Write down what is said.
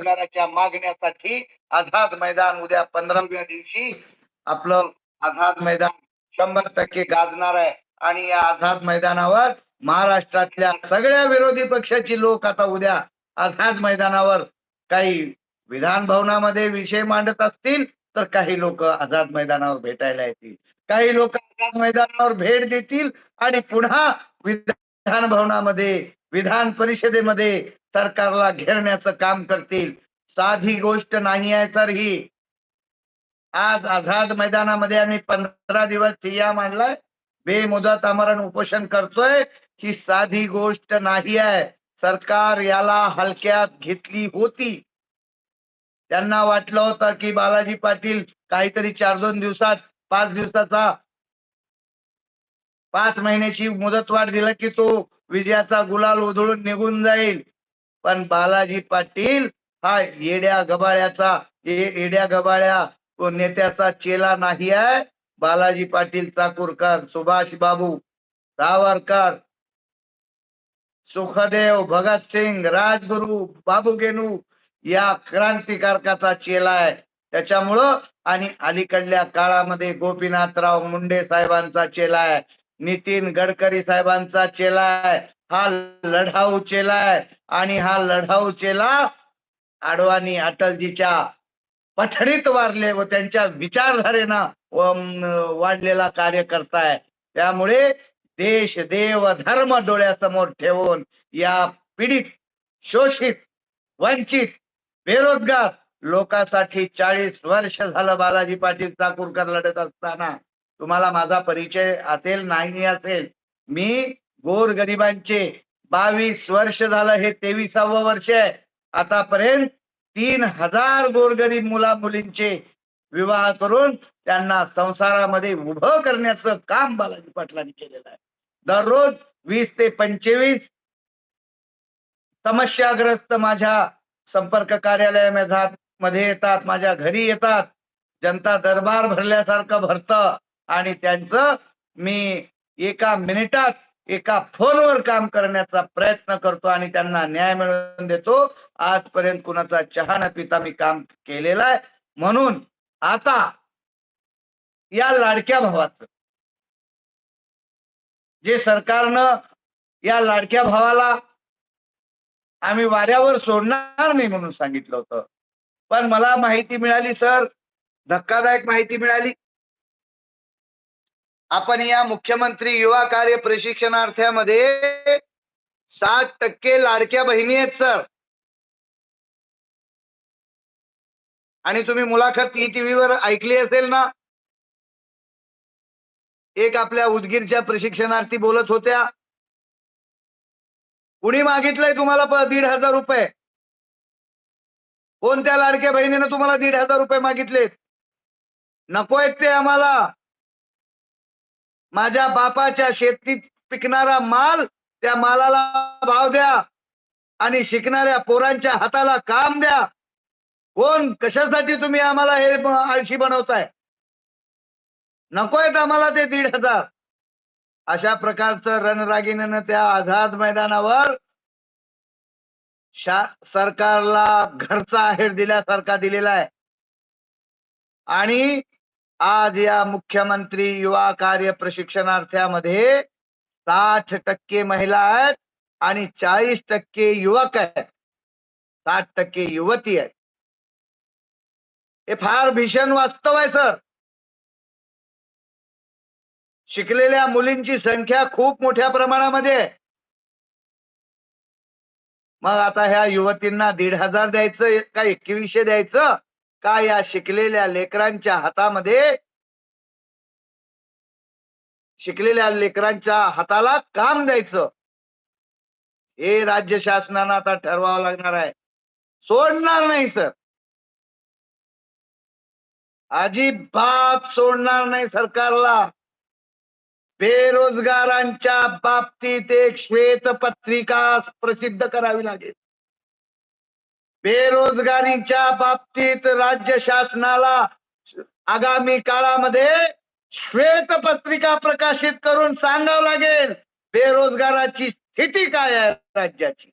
रोजगाराच्या मागण्यासाठी आझाद मैदान उद्या पंधराव्या दिवशी आपलं आझाद मैदान शंभर टक्के गाजणार आहे. आणि या आझाद मैदानावर महाराष्ट्रातल्या सगळ्या विरोधी पक्षाची लोक आता उद्या आझाद मैदानावर काही विधान भवनामध्ये विषय मांडत असतील तर काही लोक आझाद मैदानावर भेटायला येतील. काही लोक आझाद मैदानावर भेट देतील आणि पुन्हा विधान भवनामध्ये विधान परिषदेमध्ये सरकारला घेरण्याचं काम करतील. साधी गोष्ट नाही आहे सर ही आज आझाद मैदानामध्ये आम्ही पंधरा दिवस ठिय्या मांडलाय. बेमुदत आमरण उपोषण करतोय. ही साधी गोष्ट नाही आहे. सरकार याला हलक्यात घेतली होती. त्यांना वाटलं होतं की बालाजी पाटील काहीतरी चार दोन दिवसात पाच दिवसाचा पाच महिन्याची मुदतवाढ दिला की तो विजयाचा गुलाल उधळून निघून जाईल. पण बालाजी पाटील हा येड्या गबाळ्याचा येड्या गबाळ्या नेत्याचा चेला नाही आहे. बालाजी पाटील चाकूरकर सुभाष बाबू सावरकर सुखदेव भगतसिंग राजगुरू बाबू गेनू या क्रांतिकारकाचा चेला आहे. त्याच्यामुळं आणि अलीकडल्या काळामध्ये गोपीनाथराव मुंडे साहेबांचा चेला आहे. नितीन गडकरी साहेबांचा चेला आहे. हा लढाऊ चेला आहे आणि हा लढाऊ चेला आडवाणी अटलजीच्या पठडीत वारले व त्यांच्या विचारधारेनं वाढलेला कार्यकर्ता आहे त्यामुळे देश देव धर्म डोळ्यासमोर ठेवून या पीडित शोषित वंचित बेरोजगार लोकांसाठी चाळीस वर्ष झालं बालाजी पाटील चाकूरकर लढत असताना. तुम्हाला माझा परिचय असेल नाही असेल मी गोर गरिबांचे बावीस वर्ष झालं हे तेविसावं वर्ष आहे. आतापर्यंत तीन हजार गोरगरीब मुला मुलींचे विवाह करून त्यांना संसारामध्ये उभं करण्याचं काम बालाजी पाटलांनी केलेलं आहे. दररोज वीस ते पंचवीस समस्याग्रस्त माझ्या संपर्क कार्यालयामध्ये मध्ये येतात माझ्या घरी येतात. जनता दरबार भरल्यासारखं भरतं आणि त्यांचं मी एका मिनिटात एका फोनवर काम करण्याचा प्रयत्न करतो आणि त्यांना न्याय मिळवून देतो. आजपर्यंत कुणाचा चहा न पिता मी काम केलेलं आहे. म्हणून आता या लाडक्या भावाचं जे सरकारनं या लाडक्या भावाला आम्ही वाऱ्यावर सोडणार नाही म्हणून सांगितलं होतं. पण मला माहिती मिळाली सर. धक्कादायक माहिती मिळाली. आपण या मुख्यमंत्री युवा कार्य प्रशिक्षणार्थ्यामध्ये सात टक्के लाडक्या बहिणी आहेत सर. आणि तुम्ही मुलाखत ई टीव्हीवर ऐकली असेल ना? एक आपल्या उदगीरच्या प्रशिक्षणार्थी बोलत होत्या कुणी मागितलंय तुम्हाला दीड हजार रुपये? कोणत्या लाडक्या बहिणीनं तुम्हाला दीड हजार रुपये मागितलेत? नकोय ते आम्हाला. माझ्या बापाच्या शेतीत पिकणारा माल त्या मालाला भाव द्या आणि शिकणाऱ्या पोरांच्या हाताला काम द्या. कोण कशासाठी तुम्ही आम्हाला हे आळशी बनवताय? नकोयत आम्हाला ते दीड हजार. अशा प्रकारचं रणरागिणीनं त्या आझाद मैदानावर शा सरकारला घरचा आहेर दिल्यासारखा दिलेला आहे. आणि आज या मुख्यमंत्री युवा कार्य प्रशिक्षणार्थ्यामध्ये साठ टक्के महिला आहेत आणि चाळीस टक्के युवक आहेत. साठ टक्के युवती आहेत. हे फार भीषण वास्तव आहे सर. शिकलेल्या मुलींची संख्या खूप मोठ्या प्रमाणामध्ये आहे. मग आता ह्या युवतींना दीड हजार द्यायचं का एकवीसशे द्यायचं का या शिकलेल्या लेकरांच्या हातामध्ये? शिकलेल्या लेकरांच्या हाताला काम द्यायचं. हे राज्य शासनानं आता ठरवावं लागणार आहे. सोडणार नाही सर. अजिबात सोडणार नाही सरकारला. बेरोजगारांच्या बाबतीत एक श्वेतपत्रिका प्रसिद्ध करावी लागेल. बेरोजगारीच्या बाबतीत राज्य शासनाला आगामी काळामध्ये श्वेत पत्रिका प्रकाशित करून सांगावं लागेल बेरोजगाराची स्थिती काय आहे राज्याची?